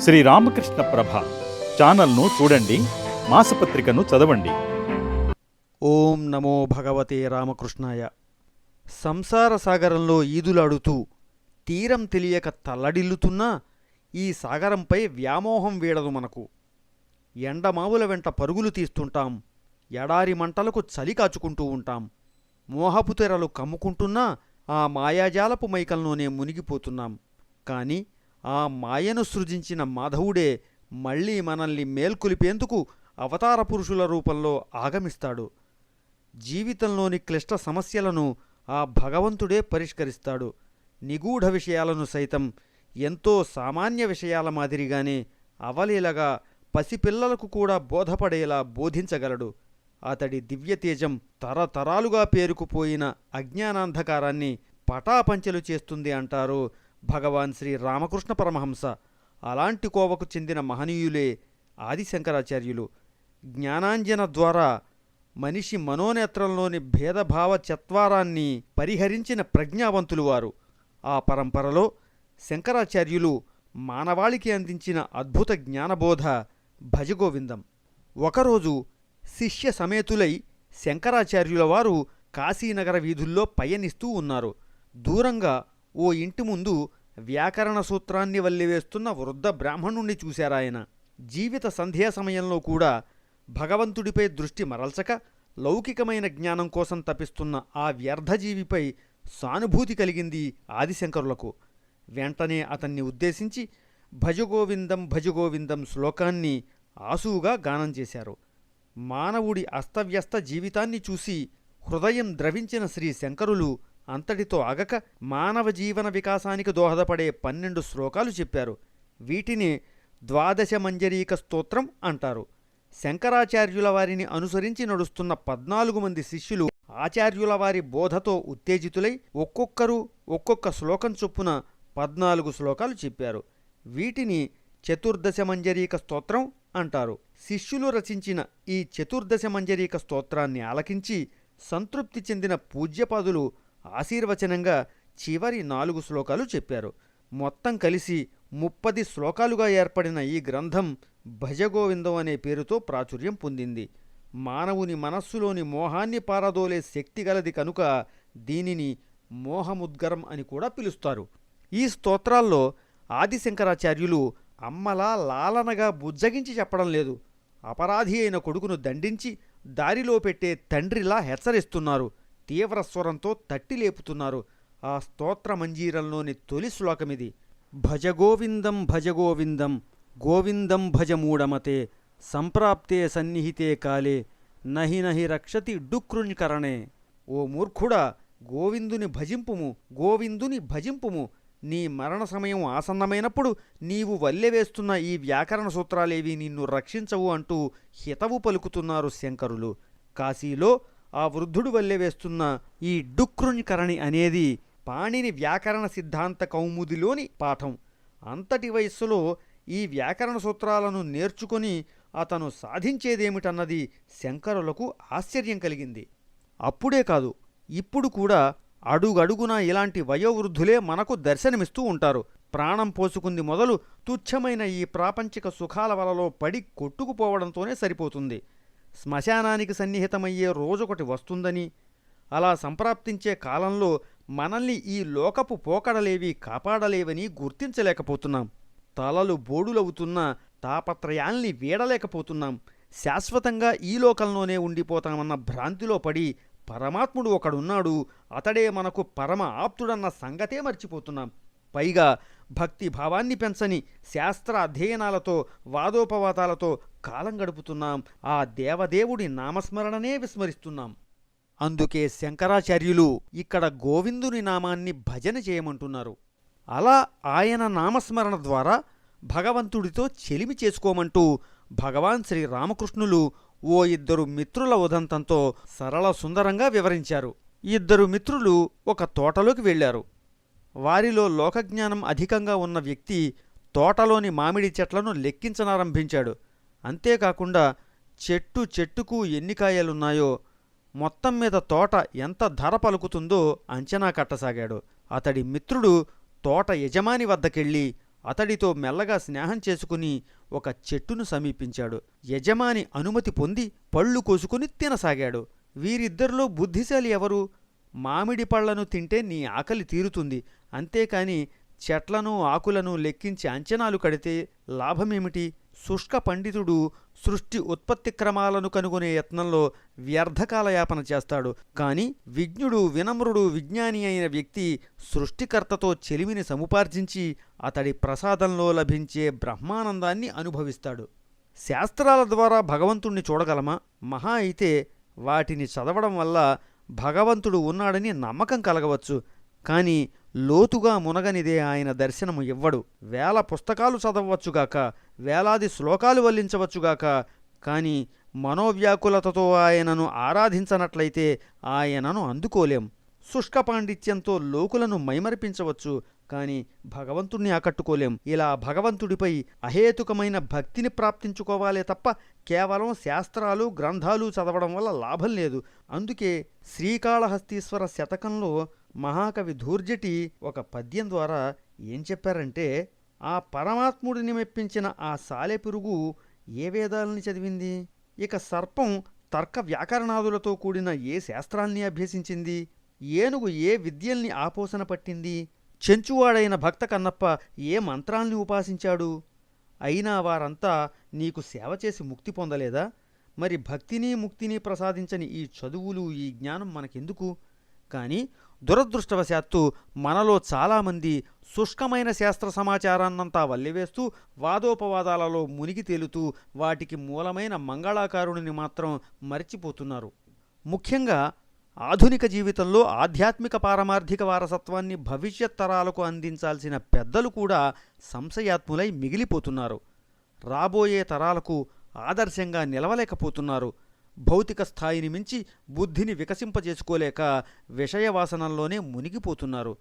శ్రీ రామకృష్ణ ప్రభ ఛానల్ను చూడండి మాసపత్రికను చదవండి. ఓం నమో భగవతే రామకృష్ణాయ. సంసార సాగరంలో ఈదులాడుతూ తీరం తెలియక తల్లడిల్లుతున్నా ఈ సాగరంపై వ్యామోహం వీడదు మనకు. ఎండమావుల వెంట పరుగులు తీస్తుంటాం ఎడారి మంటలకు చలి కాచుకుంటూ ఉంటాం. మోహపు తెరలు కమ్ముకుంటున్నా ఆ మాయాజాలపు మైకల్లోనే మునిగిపోతున్నాం. కానీ ఆ మాయను సృజించిన మాధవుడే మళ్ళీ మనల్ని మేల్కొలిపేందుకు అవతార పురుషుల రూపంలో ఆగమిస్తాడు. జీవితంలోని క్లిష్ట సమస్యలను ఆ భగవంతుడే పరిష్కరిస్తాడు. నిగూఢ విషయాలను సైతం ఎంతో సామాన్య విషయాల మాదిరిగానే అవలీలగా పసిపిల్లలకు కూడా బోధపడేలా బోధించగలడు. అతడి దివ్యతేజం తరతరాలుగా పేరుకుపోయిన అజ్ఞానాంధకారాన్ని పటాపంచలు చేస్తుంది అంటారు భగవాన్ శ్రీ రామకృష్ణ పరమహంస. అలాంటి కోవకు చెందిన మహనీయులే ఆదిశంకరాచార్యులు. జ్ఞానాంజన ద్వారా మనిషి మనోనేత్రంలోని భేదభావ చత్వారాన్ని పరిహరించిన ప్రజ్ఞావంతులు వారు. ఆ పరంపరలో శంకరాచార్యులు మానవాళికి అందించిన అద్భుత జ్ఞానబోధ భజగోవిందం. ఒకరోజు శిష్య సమేతులై శంకరాచార్యుల వారు కాశీనగర వీధుల్లో పయనిస్తూ ఉన్నారు. దూరంగా ఓ ఇంటి ముందు వ్యాకరణ సూత్రాన్ని వల్లివేస్తున్న వృద్ధ బ్రాహ్మణుణ్ణి చూశారాయన జీవిత సంధ్యా సమయంలో కూడా భగవంతుడిపై దృష్టి మరల్చక లౌకికమైన జ్ఞానం కోసం తపిస్తున్న ఆ వ్యర్థజీవిపై సానుభూతి కలిగింది ఆదిశంకరులకు. వెంటనే అతన్ని ఉద్దేశించి భజగోవిందం భజగోవిందం శ్లోకాన్ని ఆసువుగా గానం చేశారు. మానవుడి అస్తవ్యస్త జీవితాన్ని చూసి హృదయం ద్రవించిన శ్రీ శంకరులు అంతటితో ఆగక మానవ జీవన వికాసానికి దోహదపడే పన్నెండు శ్లోకాలు చెప్పారు. వీటిని ద్వాదశ మంజరీక స్తోత్రం అంటారు. శంకరాచార్యుల వారిని అనుసరించి నడుస్తున్న పద్నాలుగు మంది శిష్యులు ఆచార్యుల వారి బోధతో ఉత్తేజితులై ఒక్కొక్కరు ఒక్కొక్క శ్లోకం చొప్పున పద్నాలుగు శ్లోకాలు చెప్పారు. వీటిని చతుర్దశ మంజరీక స్తోత్రం అంటారు. శిష్యులు రచించిన ఈ చతుర్దశ మంజరీక స్తోత్రాన్ని ఆలకించి సంతృప్తి చెందిన పూజ్యపాదులు ఆశీర్వచనంగా చివరి నాలుగు శ్లోకాలు చెప్పారు. మొత్తం కలిసి ముప్పది శ్లోకాలుగా ఏర్పడిన ఈ గ్రంథం భజగోవిందం అనే పేరుతో ప్రాచుర్యం పొందింది. మానవుని మనస్సులోని మోహాన్ని పారదోలే శక్తి గలది కనుక దీనిని మోహముద్గరం అని కూడా పిలుస్తారు. ఈ స్తోత్రాల్లో ఆదిశంకరాచార్యులు అమ్మలా లాలనగా బుజ్జగించి చెప్పడం లేదు. అపరాధి అయిన కొడుకును దండించి దారిలో పెట్టే తండ్రిలా హెచ్చరిస్తున్నారు. తీవ్ర స్వరంతో తట్టి లేపుతున్నారు ఆ స్తోత్ర మంజీరంలోని తొలి శ్లోకమిది. భజగోవిందం భజగోవిందం గోవిందం భజమూఢమతే సంప్రాప్తే సన్నిహితే కాలే నహి నహి రక్షతి డుక్రుణ్కరణే ఓ మూర్ఖుడా గోవిందుని భజింపుము గోవిందుని భజింపుము. నీ మరణ సమయం ఆసన్నమైనప్పుడు నీవు వల్లెవేస్తున్న ఈ వ్యాకరణ సూత్రాలేవి నిన్ను రక్షించవు అంటూ హితవు పలుకుతున్నారు శంకరులు. కాశీలో ఆ వృద్ధుడు వల్లే వేస్తున్న ఈ డుక్రుణ్కరణి అనేది పాణిని వ్యాకరణ సిద్ధాంత కౌముదిలోని పాఠం. అంతటి వయస్సులో ఈ వ్యాకరణ సూత్రాలను నేర్చుకొని అతను సాధించేదేమిటన్నది శంకరులకు ఆశ్చర్యం కలిగింది. అప్పుడే కాదు ఇప్పుడు కూడా అడుగడుగున ఇలాంటి వయోవృద్ధులే మనకు దర్శనమిస్తూ ఉంటారు. ప్రాణం పోసుకుంది మొదలు తుచ్చమైన ఈ ప్రాపంచిక సుఖాల వలలో పడి కొట్టుకుపోవడంతోనే సరిపోతుంది. శ్మశానానికి సన్నిహితమయ్యే రోజొకటి వస్తుందని. అలా సంప్రాప్తించే కాలంలో మనల్ని ఈ లోకపు పోకడలేవి కాపాడలేవని గుర్తించలేకపోతున్నాం. తలలు బోడులవుతున్న తాపత్రయాల్ని వీడలేకపోతున్నాం. శాశ్వతంగా ఈ లోకంలోనే ఉండిపోతామన్న భ్రాంతిలో పడి పరమాత్ముడు ఒకడున్నాడు. అతడే మనకు పరమ ఆప్తుడన్న సంగతే మర్చిపోతున్నాం. పైగా భక్తి భావాన్ని పెంచని శాస్త్ర అధ్యయనాలతో వాదోపవాదాలతో కాలం గడుపుతున్నాం. ఆ దేవదేవుడి నామస్మరణనే విస్మరిస్తున్నాం. అందుకే శంకరాచార్యులు ఇక్కడ గోవిందుని నామాన్ని భజన చేయమంటున్నారు. అలా ఆయన నామస్మరణ ద్వారా భగవంతుడితో చెలిమి చేసుకోమంటూ భగవాన్ శ్రీ రామకృష్ణులు ఓ ఇద్దరు మిత్రుల ఉదంతంతో సరళ సుందరంగా వివరించారు. ఇద్దరు మిత్రులు ఒక తోటలోకి వెళ్ళారు. వారిలో లోకజ్ఞానం అధికంగా ఉన్న వ్యక్తి తోటలోని మామిడి చెట్లను లెక్కించనారంభించాడు. అంతేకాకుండా చెట్టు చెట్టుకు ఎన్ని కాయలున్నాయో మొత్తం మీద తోట ఎంత ధర పలుకుతుందో అంచనా కట్టసాగాడు. అతడి మిత్రుడు తోట యజమాని వద్దకెళ్ళి అతడితో మెల్లగా స్నేహం చేసుకుని ఒక చెట్టును సమీపించాడు. యజమాని అనుమతి పొంది పళ్ళు కోసుకుని తినసాగాడు. వీరిద్దరిలో బుద్ధిశాలి ఎవరు? మామిడి పళ్ళను తింటే నీ ఆకలి తీరుతుంది. అంతేకాని చెట్లను ఆకులను లెక్కించి అంచనాలు కడితే లాభమేమిటి? శుష్క పండితుడు సృష్టి ఉత్పత్తి క్రమాలను కనుగొనే యత్నంలో వ్యర్థకాలయాపన చేస్తాడు. కాని విజ్ఞుడు వినమ్రుడు విజ్ఞాని అయిన వ్యక్తి సృష్టికర్తతో చెలిమిని సముపార్జించి అతడి ప్రసాదంలో లభించే బ్రహ్మానందాన్ని అనుభవిస్తాడు. శాస్త్రాల ద్వారా భగవంతుణ్ణి చూడగలమా? మహా అయితే వాటిని చదవడం వల్ల భగవంతుడు ఉన్నాడని నమ్మకం కలగవచ్చు. కానీ లోతుగా మునగనిదే ఆయన దర్శనము ఇవ్వడు వేల పుస్తకాలు చదవచ్చుగాక వేలాది శ్లోకాలు వల్లించవచ్చుగాక కానీ మనోవ్యాకులతతో ఆయనను ఆరాధించనట్లయితే ఆయనను అందుకోలేం. శుష్క పాండిత్యంతో లోకులను మైమరిపించవచ్చు కానీ భగవంతుణ్ణి ఆకట్టుకోలేం. ఇలా భగవంతుడిపై అహేతుకమైన భక్తిని ప్రాప్తించుకోవాలే తప్ప కేవలం శాస్త్రాలు గ్రంథాలు చదవడం వల్ల లాభం లేదు. అందుకే శ్రీకాళహస్తీశ్వర శతకంలో మహాకవి ధూర్జటి ఒక పద్యం ద్వారా ఏం చెప్పారంటే ఆ పరమాత్ముడిని మెప్పించిన ఆ సాలెపురుగు ఏ వేదాలని చదివింది? ఇక సర్పం తర్క వ్యాకరణాదులతో కూడిన ఏ శాస్త్రాల్ని అభ్యసించింది? ఏనుగు ఏ విద్యల్ని ఆపోసన పట్టింది? చెంచువాడైన భక్త కన్నప్ప ఏ మంత్రాల్ని ఉపాసించాడు? అయినా వారంతా నీకు సేవ చేసి ముక్తి పొందలేదా? మరి భక్తిని ముక్తిని ప్రసాదించని ఈ చదువులు ఈ జ్ఞానం మనకెందుకు? కానీ దురదృష్టవశాత్తు మనలో చాలామంది శుష్కమైన శాస్త్ర సమాచారాన్నంతా వల్లివేస్తూ వాదోపవాదాలలో మునిగి తేలుతూ వాటికి మూలమైన మంగళాకారుడిని మాత్రం మరిచిపోతున్నారు. ముఖ్యంగా ఆధునిక జీవితంలో ఆధ్యాత్మిక పారమార్థిక వారసత్వాన్ని భవిష్యత్ తరాలకు అందించాల్సిన పెద్దలు కూడా సంశయాత్ములై మిగిలిపోతున్నారు. రాబోయే తరాలకు ఆదర్శంగా నిలవలేకపోతున్నారు. భౌతిక స్థాయిని మించి బుద్ధిని వికసింపజేసుకోలేక విషయవాసనల్లోనే మునిగిపోతున్నారు.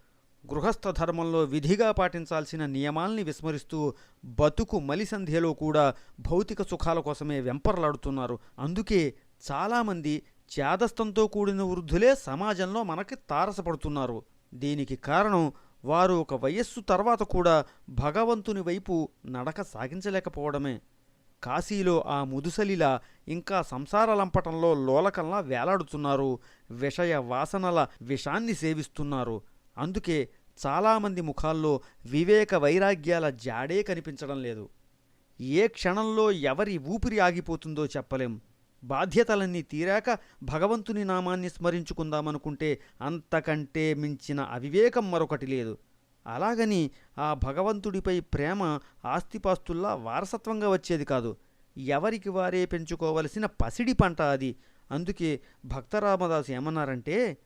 గృహస్థ ధర్మంలో విధిగా పాటించాల్సిన నియమాల్ని విస్మరిస్తూ బతుకు మలిసంధ్యలో కూడా భౌతిక సుఖాల కోసమే వెంపర్లాడుతున్నారు. అందుకే చాలామంది చేదస్తంతో కూడిన వృద్ధులే సమాజంలో మనకి తారసపడుతున్నారు. దీనికి కారణం వారు ఒక వయస్సు తర్వాత కూడా భగవంతుని వైపు నడక సాగించలేకపోవడమే. కాశీలో ఆ ముదుసలిలా ఇంకా సంసార లంపటంలో లోలకంలా వేలాడుతున్నారు. విషయ వాసనల విషాన్ని సేవిస్తున్నారు. అందుకే చాలామంది ముఖాల్లో వివేక వైరాగ్యాల జాడే కనిపించడం లేదు. ఏ క్షణంలో ఎవరి ఊపిరి ఆగిపోతుందో చెప్పలేం. బాధ్యతలన్నీ తీరాక భగవంతుని నామాన్ని స్మరించుకుందామనుకుంటే అంతకంటే మించిన అవివేకం మరొకటి లేదు. అలాగని ఆ భగవంతుడిపై ప్రేమ ఆస్తిపాస్తుల్లా వారసత్వంగా వచ్చేది కాదు. ఎవరికి వారే పెంచుకోవలసిన పసిడి పంట అది. అందుకే భక్తరామదాసు ఏమన్నారంటే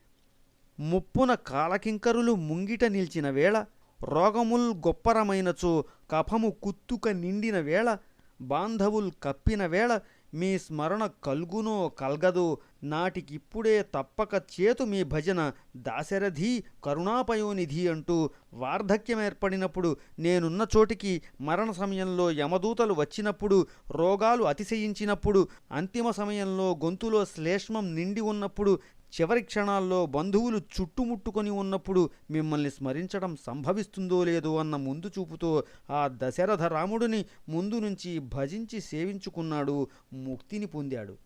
ముప్పున కాలకింకరులు ముంగిట నిలిచిన వేళ రోగముల్ గొప్పరమైనచో కఫము కుత్తుక నిండిన వేళ బాంధవుల్ కప్పిన వేళ మీ స్మరణ కల్గునో కల్గదో. నాటికిప్పుడే తప్పక చేతు మీ భజన దాశరథి కరుణాపయోనిధి అంటూ వార్ధక్యం ఏర్పడినప్పుడు నేనున్న చోటికి మరణ సమయంలో యమదూతలు వచ్చినప్పుడు రోగాలు అతిశయించినప్పుడు అంతిమ సమయంలో గొంతులో శ్లేష్మం నిండి ఉన్నప్పుడు చివరి క్షణాల్లో బంధువులు చుట్టుముట్టుకొని ఉన్నప్పుడు మిమ్మల్ని స్మరించడం సంభవిస్తుందో లేదో అన్న ముందు చూపుతో ఆ దశరథ రాముడిని ముందు నుంచి భజించి సేవించుకున్నాడు ముక్తిని పొందాడు.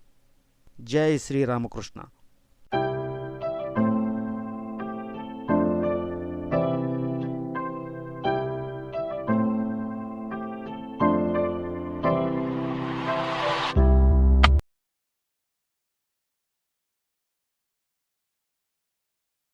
జై శ్రీరామకృష్ణ